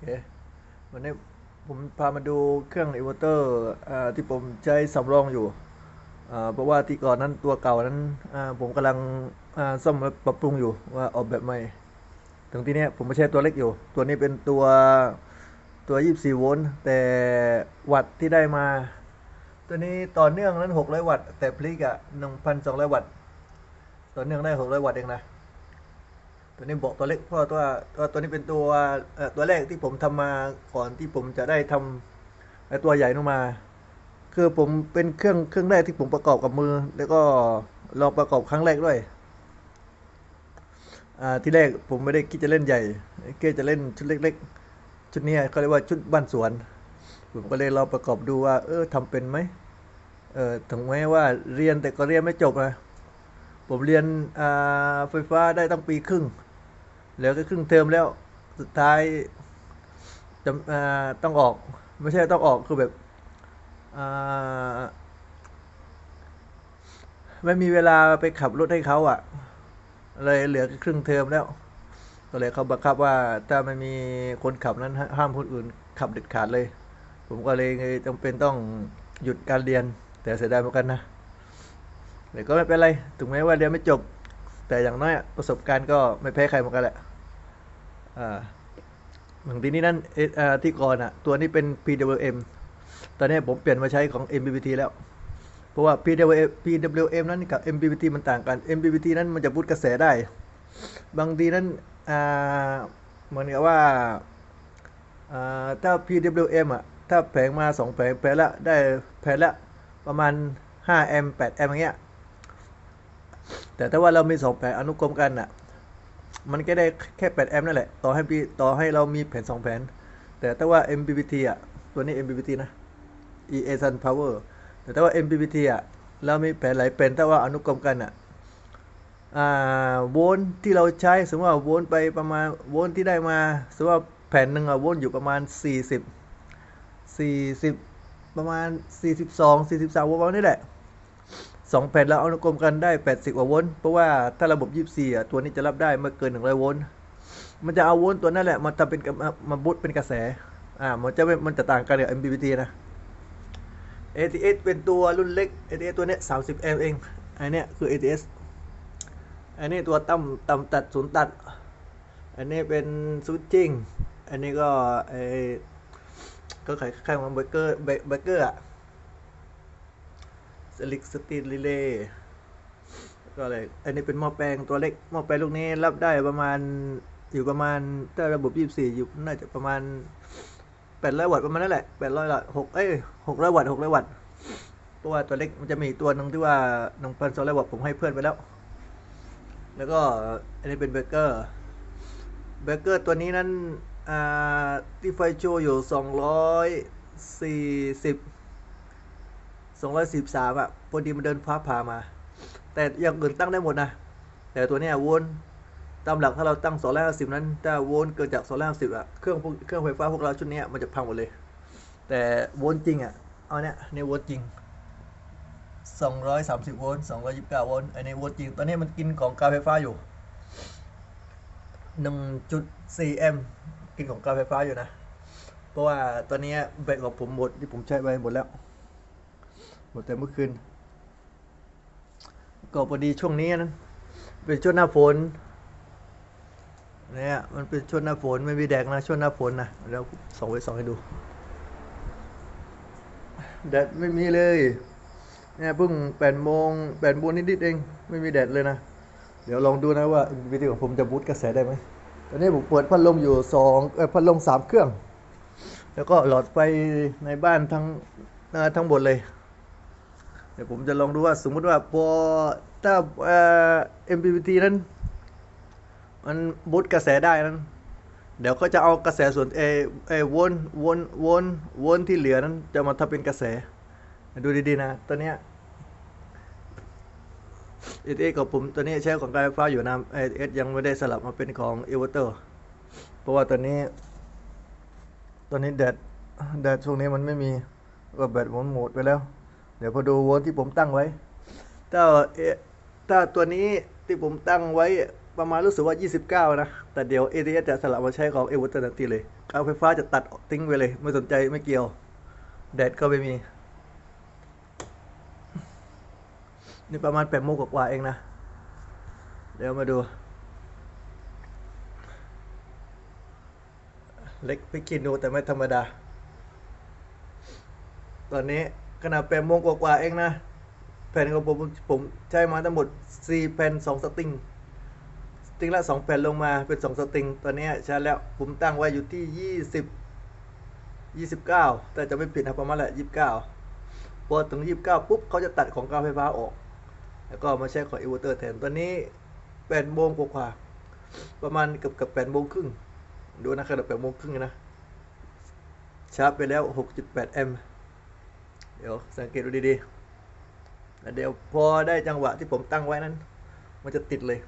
เควันนี้ผมพามาดูเครื่องอินเวอร์เตอร์ที่ผมใช้สำรองอยู่ เพราะว่าที่ก่อนนั้นตัวเก่านั้นผมกำลังซ่อมและปรับปรุงอยู่ว่าออกแบบใหม่ ถึงที่นี้ผมไม่ใช่ตัวเล็กอยู่ ตัวนี้เป็นตัวตัว 24 โวลต์แต่วัตต์ที่ได้มา ตัวนี้ต่อเนื่องนั้น 600 วัตต์แต่พลิกอะ1,200 วัตต์ต่อเนื่องได้ 600 วัตต์เองนะ ตัวนี้บอกตัวเล็กเพราะตัวตัวตัวนี้เป็นตัวตัวแรกที่ผมทำมาก่อนที่ผมจะได้ทำไอ้ตัวใหญ่ลงมา คือผมเป็นเครื่องเครื่องแรกที่ผมประกอบกับมือ แล้วก็ลองประกอบครั้งแรกด้วยที่แรกผมไม่ได้คิดจะเล่นใหญ่แค่จะเล่นชุดเล็ก ๆ ชุดนี้เขาเรียกว่าชุดบ้านสวน ผมก็เลยลองประกอบดูว่า เออทำเป็นไหมเออถึงแม้ว่าเรียนแต่ก็เรียนไม่จบนะผมเรียนไฟฟ้าได้ตั้งปีครึ่ง แล้วก็ครึ่งเทอมแล้วสุดท้ายจำต้องออก ไม่ใช่ต้องออกคือแบบไม่มีเวลาไปขับรถให้เขาอะ เลยเหลือแค่ครึ่งเทอมแล้ว ก็เลยเขาบังคับว่าถ้าไม่มีคนขับนั้นห้ามคนอื่นขับเด็ดขาดเลย ผมก็เลยจำเป็นต้องหยุดการเรียน แต่เสียดายเหมือนกันนะแต่ก็ไม่เป็นไร ถึงแม้ว่าเรียนไม่จบ แต่อย่างน้อยประสบการณ์ก็ไม่แพ้ใครเหมือนกันแหละ บางทีนี้นั่นที่ก่อนอะ ตัวนี้เป็น PWM ตอนนี้ผมเปลี่ยนมาใช้ของ MPPT แล้ว เพราะว่า PWM PWM นั้นกับ MPPT มันต่างกัน MPPT นั้นมันจะบูตกระแสได้ บางทีนั้นเหมือนกับว่าถ้า PWM อะ ถ้าแผงมาสองแผงแผงละได้แผงละประมาณ 5 แอมป์8แอมป์อย่างเงี้ยแต่ถ้าว่าเรามีสองแผงอนุกรมกันอะ มันก็ได้แค่ 8 แอมป์นั่นแหละ ต่อให้ปีต่อให้เรามีแผน 2 แผน แต่ถ้าว่า MPPT อะ ตัวนี้ MPPT นะ EA Sun Power แต่ถ้าว่า MPPT อะ เรามีแผนหลายเป็นถ้าว่าอนุกรมกันอะโวลต์ที่เราใช้สมมติว่าโวลต์ไปประมาณโวลต์ที่ได้มาสมมติว่าแผ่นหนึ่งอะโวลต์อยู่ประมาณ 40 40 ประมาณ 42 43โวลต์ประมาณนี่แหละ สองแผ่นเราเอากลมกันได้ 80กว่าโวลต์เพราะว่าถ้าระบบ 24อ่ตัวนี้จะรับได้ไม่เกิน 100 โวลต์มันจะเอาโวลต์ตัวนั่นแหละมาทำเป็นมาบูตเป็นกระแสอ่ามันจะมันจะต่างกันกับ MPPT นะ ATS เป็นตัวรุ่นเล็ก ATS ตัวนี้30 a เองอันเนี้ยคือ ATS อันนี้ตัวต่ำต่ำตัดศูนย์ตัด อันนี้เป็นสวิตชิ่งอันนี้ก็ไอก็คล้ายๆมันเบเกอร์เบเกอร์อะ สลิกสตีนรีเลย์ก็เลยอันนี้เป็นหม้อแปลงตัวเล็กหม้อแปลงลูกนี้รับได้ประมาณอยู่ประมาณถ้าระบบ 24 อยู่น่าจะประมาณ 800 วัตต์ประมาณนั่นแหละ 800 วัตต์6เอ้ย600 วัตต์600 วัตต์เพราะว่าตัวเล็กมันจะมีตัวหนึ่งที่ว่า1,200 วัตต์ผมให้เพื่อนไปแล้ว แล้วก็อันนี้เป็นเบเกอร์เบเกอร์ตัวนี้นั้นที่ไฟโชว์อยู่ 240 สองร้อยสิบสามอะพอดีมันเดินฟ้าผ่ามา แต่อย่างอื่นตั้งได้หมดนะ แต่ตัวเนี้ยวลต์ตามหลักถ้าเราตั้งสองร้อยห้าสิบนั้นถ้าวลต์เกินจากสองร้อยห้าสิบอะเครื่องพวกเครื่องไฟฟ้าพวกเราชุดเนี้ยมันจะพังหมดเลย แต่วลต์จริงอะเอาเนี้ยในวลต์จริงสองร้อยสามสิบโวลต์สองร้อยยี่สิบเก้าโวลต์อันนี้โวลต์จริง ตอนนี้มันกินของการไฟฟ้าอยู่หนึ่งจุดสี่แอมกินของการไฟฟ้าอยู่นะ เพราะว่าตอนนี้แบตของผมหมดที่ผมใช้ไปหมดแล้ว หมดแต่เมื่อคืน ก็พอดีช่วงนี้นะเป็นช่วงหน้าฝนเนี่ยมันเป็นช่วงหน้าฝนไม่มีแดดนะช่วงหน้าฝนนะแล้วส่องไปส่องให้ดูแดดไม่มีเลยเนี่ยเพิ่งแปดโมงแปดโมงนิดๆเองไม่มีแดดเลยนะ เดี๋ยวลองดูนะว่าวิดีโอของผมจะบูตกระแสได้ไหมตอนนี้ผมเปิดพัดลมอยู่สองพัดลมสามเครื่อง แล้วก็หลอดไฟในบ้านทั้งทั้งหมดเลย เดี๋ยวผมจะลองดูว่าสมมติว่าพอถ้าเอ่อ MPPT นั้น มันบูตกระแสได้นั้น เดี๋ยวก็จะเอากระแสส่วนเอเอวนวนวนวนที่เหลือนั้น จะมาทำเป็นกระแส ดูดีๆนะตัวเนี้ยเอเอกับผมตัวนี้ใช้ของการไฟฟ้าอยู่นะเอเอยังไม่ได้สลับมาเป็นของเอเวอร์เตอร์เพราะว่าตัวนี้ตัวนี้แดดแดดช่วงนี้มันไม่มีก็แบตผมหมดไปแล้ว เดี๋ยวพอดูโวลต์ที่ผมตั้งไว้ ถ้าถ้าตัวนี้ที่ผมตั้งไว้ประมาณรู้สึกว่า 29 นะ แต่เดี๋ยว ATS จะสลับมาใช้ของ e v o l u t ทันทีเลยเกาไฟฟ้าจะตัดทิ้งไปเลย ไม่สนใจไม่เกี่ยว แดดก็ไม่มี นี่ประมาณ8โมงกว่าๆเองนะ เดี๋ยวมาดู เล็กพิกินดูแต่ไม่ธรรมดา ตอนนี้ ขนาดแปดโมงกว่าๆเองนะ แผ่นของผมผมใช้มาทั้งหมด4แผ่น2สติงสติงละ2แผ่นลงมาเป็น2สติงตอนนี้ใช้แล้วผมตั้งไว้อยู่ที่20 29แต่จะไม่ผิดนะประมาณแหละ29พอถึง29ปุ๊บเขาจะตัดของการไฟฟ้าออก แล้วก็มาใช้ของอินเวอร์เตอร์แทนตอนนี้8โมงกว่าๆประมาณเกับเกับ8โมงครึ่งดูนะขนาด8โมงครึ่งนะชาร์จไปแล้ว 6.8 แอมป์ เดี๋ยวสังเกตดูดีๆแล้วเดี๋ยวพอได้จังหวะที่ผมตั้งไว้นั้น มันจะติดเลย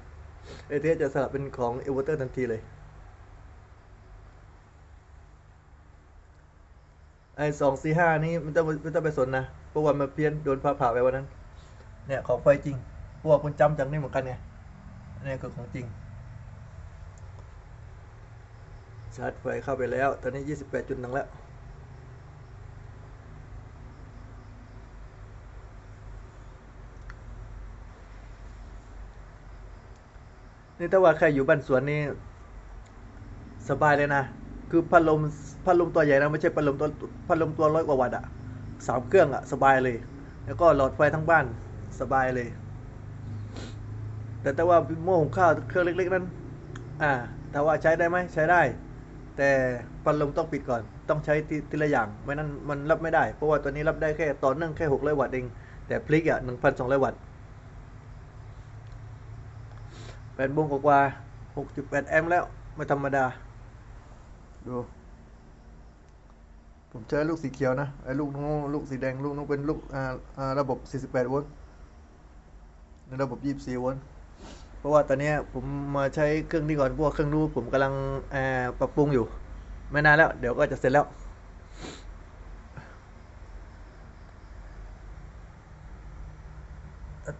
เอเทียจะสลับเป็นของเอเวอร์เตอร์ทันทีเลยไอ้สองสี่ห้านี้ไม่ต้องไม่ต้องไปสนนะเพราะว่ามันเพี้ยนโดนฟ้าผ่าไปวันนั้น เนี่ยของไฟจริงพวกคุณจำจากนี่เหมือนกันไงอันนี่คือของจริง ชาร์จไฟเข้าไปแล้ว ตอนนี้28จุดหนึ่งแล้ว นี่ถ้าว่าใครอยู่บ้านสวนนี่สบายเลยนะ คือพัดลมพัดลมตัวใหญ่นะไม่ใช่พัดลมตัวพัดลมตัวร้อยกว่าวัตต์อะสามเครื่องอะสบายเลย แล้วก็หลอดไฟทั้งบ้านสบายเลย แต่ถ้าว่าหม้อหุงข้าวเครื่องเล็ก ๆ นั้น อ่าถ้าว่าใช้ได้ไหมใช้ได้ แต่พัดลมต้องปิดก่อน ต้องใช้ทีละอย่างไม่นั้นมันรับไม่ได้ เพราะว่าตัวนี้รับได้แค่ต่อเนื่องแค่600วัตต์เอง แต่พลิกอะ1,200วัตต์ แปดโมงกว่าๆ6.8แอมป์แล้วไม่ธรรมดา ดู ผมใช้ลูกสีเขียวนะ ไอ้ลูกนู้นลูกสีแดงลูกนู้นเป็นลูกอ่าอ่าระบบ 48 โวลต์ในระบบ 24 โวลต์เพราะว่าตอนนี้ผมมาใช้เครื่องนี้ก่อนพว่าเครื่องนู้นผมกำลังปรับปรุงอยู่ ไม่นานแล้ว เดี๋ยวก็จะเสร็จแล้ว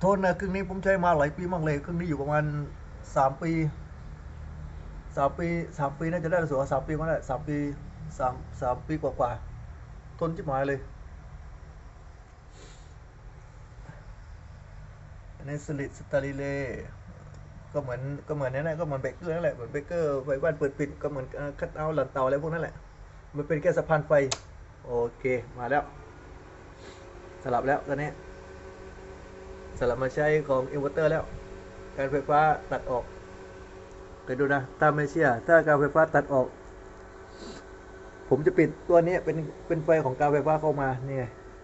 โทษนะเครื่องนี้ผมใช้มาหลายปีมากเลยเครื่องนี้อยู่ประมาณ สามปีสามปีสามปีน่าจะได้รู้สึกว่าสามปีก็ได้สามปีสามสามปีกว่าๆทนจิบหายเลยอันสลิดสตาริเลก็เหมือนก็เหมือนนั่นแหละก็เหมือนเบเกอร์นั่นแหละเหมือนเบเกอร์ไฟบ้านเปิดปิดก็เหมือนคัดเอาท์หลังเตาอะไรพวกนั้นแหละ มันเป็นแค่สะพานไฟ โอเคมาแล้ว สลับแล้วตอนนี้ สลับมาใช้ของอินเวอร์เตอร์แล้ว การไฟฟ้าตัดออกไปดูนะถ้าไม่เชื่อถ้าการไฟฟ้าตัดออก ผมจะปิดตัวนี้เป็นเป็นไฟของการไฟฟ้าเข้ามานี่ไง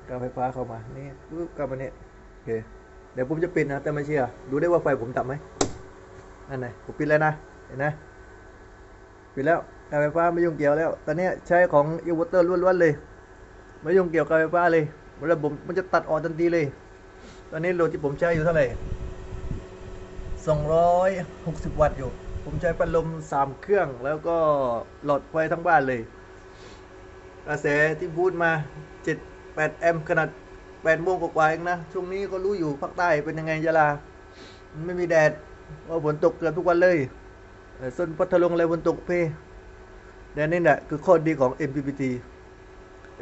การไฟฟ้าเข้ามานี่ปึ๊บกลับมาเนี่ยโอเคเดี๋ยวผมจะปิดนะแต่ไม่เชื่อดูได้ว่าไฟผมตับไหมนั่นไงผมปิดแล้วนะเห็นนะปิดแล้วการไฟฟ้าไม่ยุ่งเกี่ยวแล้ว ตอนนี้ใช้ของอินเวอร์เตอร์ล้วนๆเลย ไม่ยุ่งเกี่ยวกับการไฟฟ้าเลยระบบมันจะตัดออกทันทีเลย ตอนนี้โหลดที่ผมใช้อยู่เท่าไหร่ 260 วัตต์อยู่ ผมใช้พัดลม 3 เครื่องแล้วก็หลอดไฟทั้งบ้านเลย กระแสที่พูดมา 7 8 แอมป์ขนาด8โมงกว่าๆเองนะ ช่วงนี้ก็รู้อยู่ภาคใต้เป็นยังไงยะลา ไม่มีแดดว่าฝนตกเกือบทุกวันเลยส่วนพัทลุงอะไรฝนตกเพแต่นี่แหละคือข้อดีของ MPPT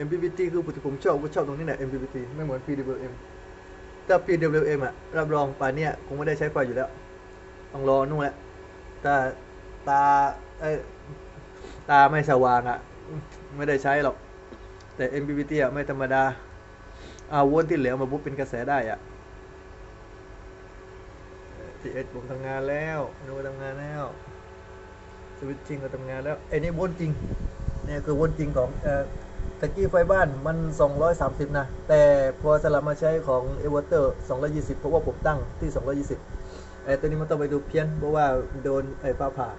MPPT คือผมชอบผมชอบตรงนี้แหละ MPPT ไม่เหมือน PWM ถ้า PWM อะรับรองป่านเนี้ยคงไม่ได้ใช้ไฟอยู่แล้ว ต้องรอนู่นแหละถ้าตาเอ้ตาไม่สว่างอะไม่ได้ใช้หรอก แต่ MPPT อะไม่ธรรมดาเอาวนที่เหลือมาบุ๊บเป็นกระแสได้อะทีเอสผมทำงานแล้วนูทำงานแล้วสวิตชิงก็ทำงานแล้วไอ้นี่วนจริงเนี่ยคือวนจริงของเอ่อตะกี้ไฟบ้านมัน 230 นะ แต่พอสลับมาใช้ของ e v o l u t o r 220 เพราะว่าผมตั้งที่ 220 ไอ้ตัวนี้มันต้องไปดูเพี้ยนเพราะว่าโดนไอ้ฟ้าผ่า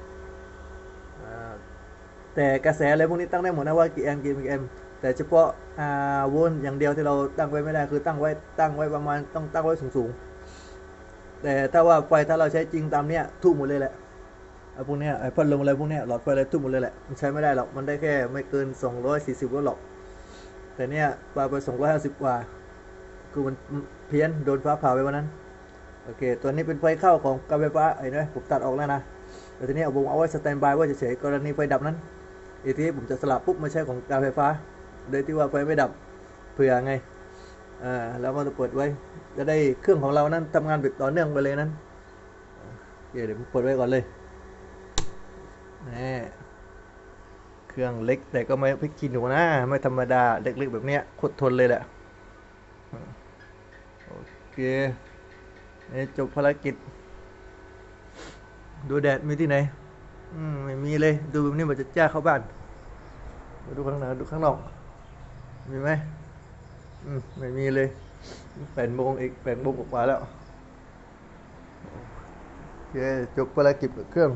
แต่กระแสอะไรพวกนี้ตั้งได้หมดนะว่ากี่แอมป์กี่แอมป์แต่เฉพาะอ่าโวลต์อย่างเดียวที่เราตั้งไว้ไม่ได้คือตั้งไว้ตั้งไว้ประมาณต้องตั้งไว้สูงๆแต่ถ้าว่าไฟถ้าเราใช้จริงตามเนี้ยทุ่มหมดเลยแหละไอ้พวกเนี้ยไอ้พัดลมอะไรพวกเนี้ยหลอดไฟอะไรทุ่มหมดเลยแหละมันใช้ไม่ได้หรอกมันได้แค่ไม่เกิน 240วัตต์หรอกแต่เนี้ยปาไป250กว่าคือมันเพี้ยนโดนฟ้าผ่าไปวันนั้น โอเค ตัวนี้เป็นไฟเข้าของการไฟฟ้าเห็นไหมผมตัดออกแล้วนะแต่ทีนี้ผมเอาไว้สแตนบายไว้เฉยๆกรณีไฟดับนั้นอีกทีผมจะสลับปุ๊บมาใช้ของการไฟฟ้า โดยที่ว่าไฟไม่ดับเผื่อไงอ่าแล้วก็จะเปิดไว้ จะได้เครื่องของเรานั้นทำงานแบบต่อเนื่องไปเลยนั้นเเดี๋ยวผมเปิดไว้ก่อนเลยนี่เครื่องเล็กแต่ก็ไม่พิกขี้หนูนะไม่ธรรมดาเล็กๆแบบเนี้ยโคตรทนเลยแหละโอเค จบภารกิจ ดูแดดมีที่ไหน อืมไม่มีเลย ดูแบบนี้มันจะจ้าเข้าบ้านมาดูข้างหน้าดูข้างนอก มีไหมอืมไม่มีเลยแปดโมงอีกแปดโมงกว่าแล้วโอเคจบภารกิจเครื่อง